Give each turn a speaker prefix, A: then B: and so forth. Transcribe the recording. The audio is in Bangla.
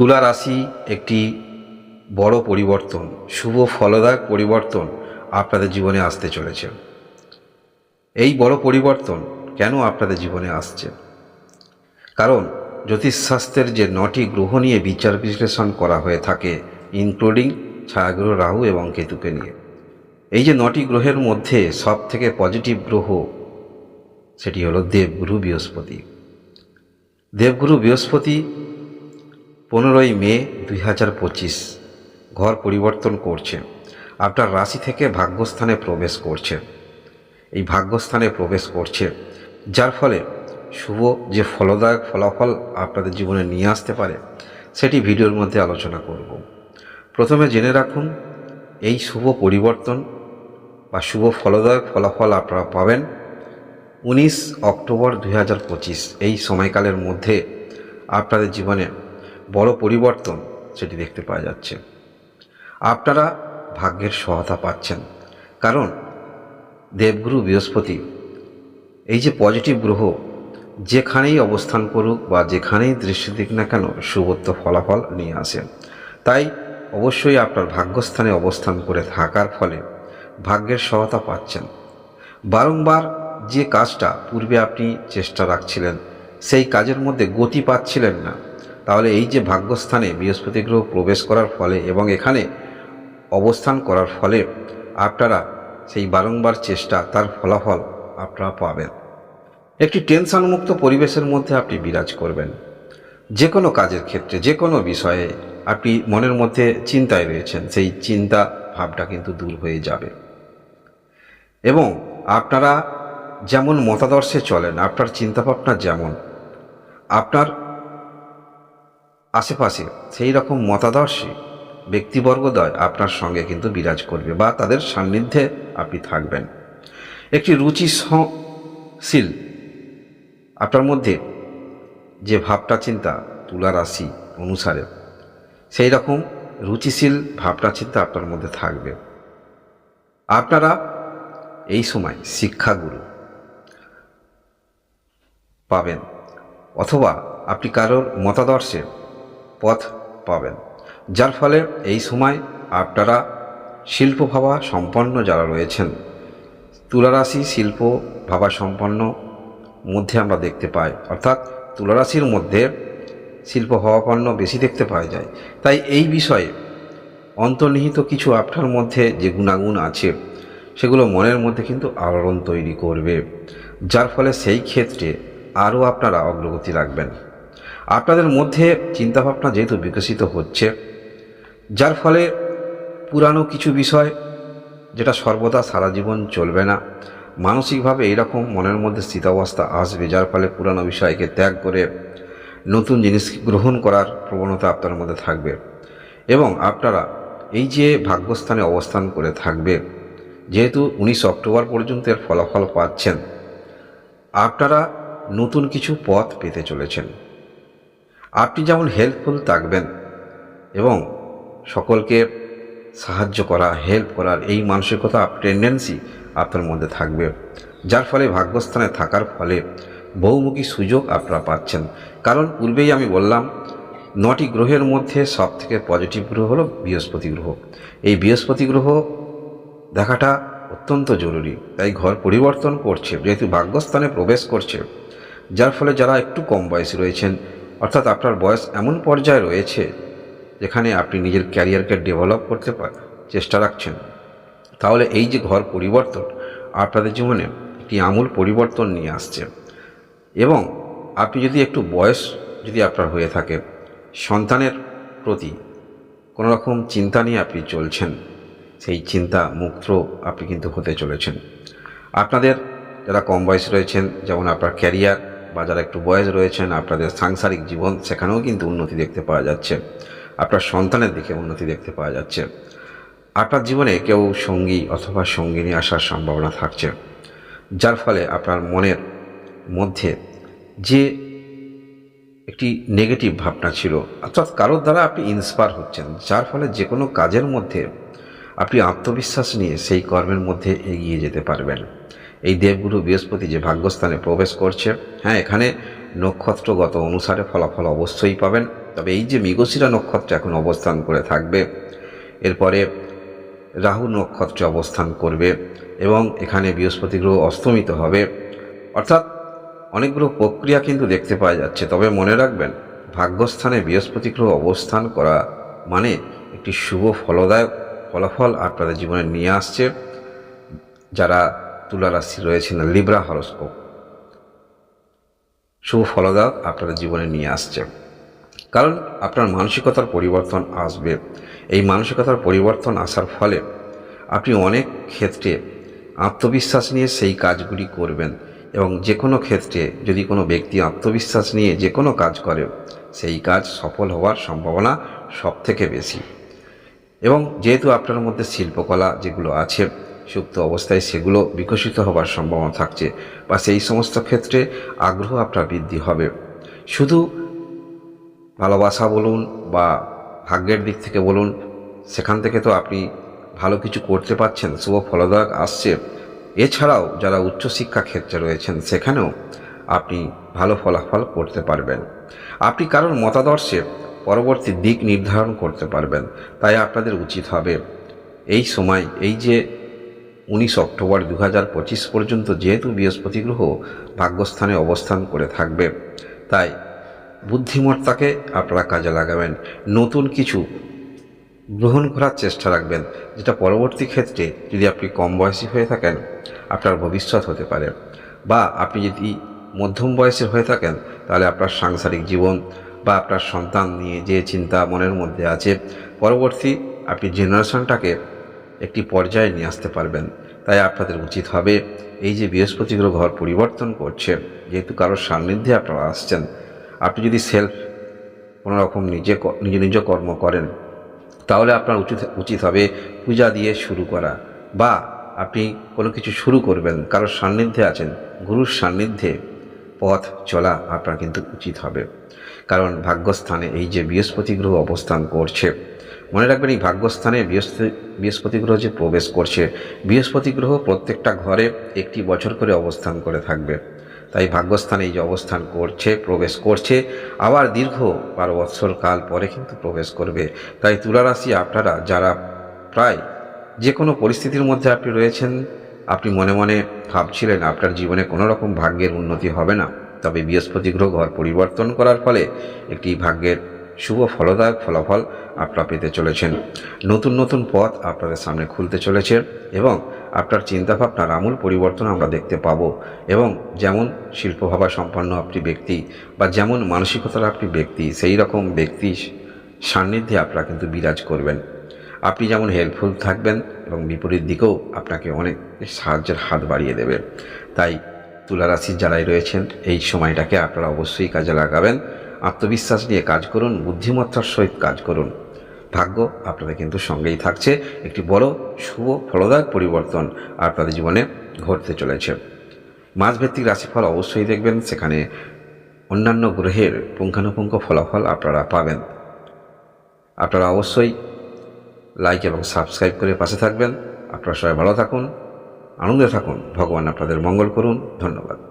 A: তুলা রাশি একটি বড় পরিবর্তন, শুভ ফলদায়ক পরিবর্তন আপনাদের জীবনে আসতে চলেছে। এই বড় পরিবর্তন কেন আপনাদের জীবনে আসছে? কারণ জ্যোতিষশাস্ত্রের যে নটি গ্রহ নিয়ে বিচার বিশ্লেষণ করা হয়ে থাকে ইনক্লুডিং ছায়াগ্রহ রাহু এবং কেতুকে নিয়ে, এই যে নটি গ্রহের মধ্যে সব থেকে পজিটিভ গ্রহ সেটি হলো দেবগুরু বৃহস্পতি। দেবগুরু বৃহস্পতি পনেরোই মে দুই হাজার পঁচিশ, ঘর পরিবর্তন করছে। আপনার রাশি থেকে ভাগ্যস্থানে প্রবেশ করছে। এই ভাগ্যস্থানে প্রবেশ করছে, যার ফলে শুভ যে ফলদায়ক ফলাফল আপনাদের জীবনে নিয়ে আসতে পারে, সেটি ভিডিওর মধ্যে আলোচনা করব। প্রথমে জেনে রাখুন, এই শুভ পরিবর্তন বা শুভ ফলদায়ক ফলাফল আপনারা পাবেন উনিশ অক্টোবর দুই হাজার পঁচিশ। এই সময়কালের মধ্যে আপনাদের জীবনে বড় পরিবর্তন সেটি দেখতে পাওয়া যাচ্ছে। আপনারা ভাগ্যের সহায়তা পাচ্ছেন। কারণ দেবগুরু বৃহস্পতি, এই যে পজিটিভ গ্রহ, যেখানেই অবস্থান করুক বা যেখানেই দৃষ্টি দিক না কেন শুভত্ব ফলাফল নিয়ে আসেন তাই অবশ্যই আপনার ভাগ্যস্থানে অবস্থান করে থাকার ফলে ভাগ্যের সহায়তা পাচ্ছেন। বারংবার যে কাজটা পূর্বে আপনি চেষ্টা রাখছিলেন, সেই কাজের মধ্যে গতি পাচ্ছিলেন না। তাহলে এই যে ভাগ্যস্থানে বৃহস্পতি গ্রহ প্রবেশ করার ফলে এবং এখানে অবস্থান করার ফলে আপনারা সেই বারংবার চেষ্টা, তার ফলাফল আপনারা পাবেন। একটি টেনশনমুক্ত পরিবেশের মধ্যে আপনি বিরাজ করবেন। যে কোনো কাজের ক্ষেত্রে যে কোনো বিষয়ে আপনি মনের মধ্যে চিন্তায় রয়েছেন, সেই চিন্তা ভাবটা কিন্তু দূর হয়ে যাবে। এবং আপনারা যেমন মতাদর্শে চলেন, আপনার চিন্তাভাবনা যেমন, আপনার আশেপাশে সেই রকম মতাদর্শী ব্যক্তিবর্গদ্বয় আপনার সঙ্গে কিন্তু বিরাজ করবে বা তাদের সান্নিধ্যে আপনি থাকবেন। একটি রুচিশীল আপনার মধ্যে যে ভাবটা চিন্তা তুলা রাশি অনুসারে, সেই রকম রুচিশীল ভাবনা চিন্তা আপনার মধ্যে থাকবে। আপনারা এই সময় শিক্ষাগুরু পাবেন, অথবা আপনি কারোর মতাদর্শে পথ পাবেন, যার ফলে এই সময় আপনারা শিল্প ভাবা সম্পন্ন যারা রয়েছেন, তুলারাশি শিল্প ভাবা সম্পন্ন মধ্যে আমরা দেখতে পাই, অর্থাৎ তুলারাশির মধ্যে শিল্প ভাবাপন্ন বেশি দেখতে পাওয়া যায়। তাই এই বিষয়ে অন্তর্নিহিত কিছু আপনার মধ্যে যে গুণাগুণ আছে, সেগুলো মনের মধ্যে কিন্তু আলোড়ন তৈরি করবে, যার ফলে সেই ক্ষেত্রে আরও আপনারা অগ্রগতি রাখবেন। আপনাদের মধ্যে চিন্তাভাবনা যেহেতু বিকশিত হচ্ছে, যার ফলে পুরানো কিছু বিষয় যেটা সর্বদা সারা জীবন চলবে না, মানসিকভাবে এইরকম মনের মধ্যে স্থিতাবস্থা আসবে, যার ফলে পুরানো বিষয়কে ত্যাগ করে নতুন জিনিস গ্রহণ করার প্রবণতা আপনার মধ্যে থাকবে। এবং আপনারা এই যে ভাগ্যস্থানে অবস্থান করে থাকবে, যেহেতু উনিশ অক্টোবর পর্যন্ত এর ফলাফল পাচ্ছেন, আপনারা নতুন কিছু পথ পেতে চলেছেন। আপনি যেমন হেল্পফুল থাকবেন এবং সকলকে সাহায্য করা হেল্প করার এই মানসিকতা টেন্ডেন্সি আপনার মধ্যে থাকবে। যার ফলে ভাগ্যস্থানে থাকার ফলে বহুমুখী সুযোগ আপনারা পাচ্ছেন। কারণ পূর্বেই আমি বললাম, নটি গ্রহের মধ্যে সব থেকে পজিটিভ গ্রহ হলো বৃহস্পতি গ্রহ। এই বৃহস্পতি গ্রহ দেখাটা অত্যন্ত জরুরি। তাই ঘর পরিবর্তন করছে, যেহেতু ভাগ্যস্থানে প্রবেশ করছে, যার ফলে যারা একটু কম বয়সী রয়েছেন অর্থাৎ আপনার বয়স এমন পর্যায়ে রয়েছে যেখানে আপনি নিজের ক্যারিয়ারকে ডেভেলপ করতে চেষ্টা রাখছেন। তাহলে এই যে ঘর পরিবর্তন আপনাদের জীবনে একটি আমূল পরিবর্তন নিয়ে আসছে। এবং আপনি যদি একটু বয়স যদি আপনার হয়ে থাকে, সন্তানের প্রতি কোনো রকম চিন্তা নিয়ে আপনি চলছেন, সেই চিন্তা মুক্ত আপনি কিন্তু হতে চলেছেন। আপনাদের যারা কম বয়স রয়েছেন, যেমন আপনার ক্যারিয়ার বা যারা একটু বয়স রয়েছেন, আপনাদের সাংসারিক জীবন সেখানেও কিন্তু উন্নতি দেখতে পাওয়া যাচ্ছে। আপনার সন্তানের দিকে উন্নতি দেখতে পাওয়া যাচ্ছে। আপনার জীবনে কেউ সঙ্গী অথবা সঙ্গিনী আসার সম্ভাবনা থাকছে। যার ফলে আপনার মনের মধ্যে যে একটি নেগেটিভ ভাবনা ছিল, অর্থাৎ কারোর দ্বারা আপনি ইন্সপায়ার হচ্ছেন, যার ফলে যে কোনো কাজের মধ্যে আপনি আত্মবিশ্বাস নিয়ে সেই কর্মের মধ্যে এগিয়ে যেতে পারবেন। এই দেবগুরু বৃহস্পতি যে ভাগ্যস্থানে প্রবেশ করছে হ্যাঁ এখানে নক্ষত্রগত অনুসারে ফলাফল অবশ্যই পাবেন। তবে এই যে মৃগশিরা নক্ষত্র এখন অবস্থান করে থাকবে, এরপরে রাহু নক্ষত্রে অবস্থান করবে এবং এখানে বৃহস্পতি গ্রহ অস্তমিত হবে। অর্থাৎ অনেকগুলো প্রক্রিয়া কিন্তু দেখতে পাওয়া যাচ্ছে। তবে মনে রাখবেন, ভাগ্যস্থানে বৃহস্পতি গ্রহ অবস্থান করা মানে একটি শুভ ফলদায়ক ফলাফল আপনাদের জীবনে নিয়ে আসছে। যারা তুলা রাশি রয়েছেন লিব্রা হরস্কোপ। শুভ ফলদায়ক আপনাদের জীবনে নিয়ে আসছে। কারণ আপনার মানসিকতার পরিবর্তন আসবে। এই মানসিকতার পরিবর্তন আসার ফলে আপনি অনেক ক্ষেত্রে আত্মবিশ্বাস নিয়ে সেই কাজগুলি করবেন এবং যে কোনো ক্ষেত্রে যদি কোনো ব্যক্তি আত্মবিশ্বাস নিয়ে যে কোনো কাজ করে, সেই কাজ সফল হওয়ার সম্ভাবনা সব থেকে বেশি। এবং যেহেতু আপনার মধ্যে শিল্পকলা যেগুলো আছে সুপ্ত অবস্থায় সেগুলো বিকশিত হবার সম্ভাবনা থাকছে বা সেই সমস্ত ক্ষেত্রে আগ্রহ আপনার বৃদ্ধি হবে। শুধু ভালোবাসা বলুন বা ভাগ্যের দিক থেকে বলুন, সেখান থেকে তো আপনি ভালো কিছু করতে পারছেন, শুভ ফলদায়ক আসছে। এছাড়াও যারা উচ্চশিক্ষা ক্ষেত্রে রয়েছেন, সেখানেও আপনি ভালো ফলাফল করতে পারবেন। আপনি কারোর মতাদর্শে পরবর্তী দিক নির্ধারণ করতে পারবেন, তাই আপনাদের উচিত হবে এই সময়, এই যে উনিশ অক্টোবর দু হাজার পঁচিশ পর্যন্ত যেহেতু বৃহস্পতি গ্রহ ভাগ্যস্থানে অবস্থান করে থাকবে, তাই বুদ্ধিমত্তাকে আপনারা কাজে লাগাবেন, নতুন কিছু গ্রহণ করার চেষ্টা রাখবেন, যেটা পরবর্তী ক্ষেত্রে যদি আপনি কম বয়সী হয়ে থাকেন, আপনার ভবিষ্যৎ হতে পারে। বা আপনি যদি মধ্যম বয়সের হয়ে থাকেন, তাহলে আপনার সাংসারিক জীবন বা আপনার সন্তান নিয়ে যে চিন্তা মনের মধ্যে আছে, পরবর্তী আপনি জেনারেশনটাকে একটি পর্যায়ে নিয়ে আসতে পারবেন। তাই আপনাদের উচিত হবে এই যে বৃহস্পতি গ্রহ ঘর পরিবর্তন করছে, যেহেতু কারোর সান্নিধ্যে আপনারা আসছেন, আপনি যদি সেলফ কোনো রকম নিজে নিজ নিজ কর্ম করেন, তাহলে আপনার উচিত উচিত হবে পূজা দিয়ে শুরু করা বা আপনি কোনো কিছু শুরু করবেন কারোর সান্নিধ্যে আছেন, গুরুর সান্নিধ্যে পথ চলা আপনার কিন্তু উচিত হবে। কারণ ভাগ্যস্থানে এই যে বৃহস্পতি গ্রহ অবস্থান করছে মনে রাখবেন, এই ভাগ্যস্থানে বৃহস্পতি বৃহস্পতি গ্রহ যে প্রবেশ করছে, বৃহস্পতি গ্রহ প্রত্যেকটা ঘরে একটি বছর করে অবস্থান করে থাকবে। তাই ভাগ্যস্থানে এই যে অবস্থান করছে, প্রবেশ করছে, আবার দীর্ঘ বারো বৎসর কাল পরে কিন্তু প্রবেশ করবে। তাই তুলারাশি আপনারা, যারা প্রায় যে কোনো পরিস্থিতির মধ্যে আপনি রয়েছেন, আপনি মনে মনে ভাবছিলেন আপনার জীবনে কোনো রকম ভাগ্যের উন্নতি হবে না। তবে বৃহস্পতি গ্রহ ঘর পরিবর্তন করার ফলে একটি ভাগ্যের শুভ ফলদায়ক ফলাফল আপনারা পেতে চলেছেন। নতুন নতুন পথ আপনাদের সামনে খুলতে চলেছে এবং আপনার চিন্তাভাবনার আমূল পরিবর্তন আমরা দেখতে পাবো এবং যেমন শিল্পভাবা সম্পন্ন আপনি ব্যক্তি বা যেমন মানসিকতার আপনি ব্যক্তি, সেই রকম ব্যক্তি সান্নিধ্যে আপনারা কিন্তু বিরাজ করবেন। আপনি যেমন হেল্পফুল থাকবেন এবং বিপরীত দিকেও আপনাকে অনেক সাহায্যের হাত বাড়িয়ে দেবে। তাই তুলারাশির যারাই রয়েছেন, এই সময়টাকে আপনারা অবশ্যই কাজে লাগাবেন। আত্মবিশ্বাস নিয়ে কাজ করুন, বুদ্ধিমত্তার সহিত কাজ করুন। ভাগ্য আপনাদের কিন্তু সঙ্গেই থাকছে। একটি বড়, শুভ, ফলদায়ক পরিবর্তন আপনাদের জীবনে ঘটতে চলেছে। মাঝভিত্তিক রাশিফল অবশ্যই দেখবেন, সেখানে অন্যান্য গ্রহের পুঙ্খানুপুঙ্খ ফলাফল আপনারা পাবেন। আপনারা অবশ্যই লাইক এবং সাবস্ক্রাইব করে পাশে থাকবেন। আপনারা সবাই ভালো থাকুন, আনন্দে থাকুন। ভগবান আপনাদের মঙ্গল করুন। ধন্যবাদ।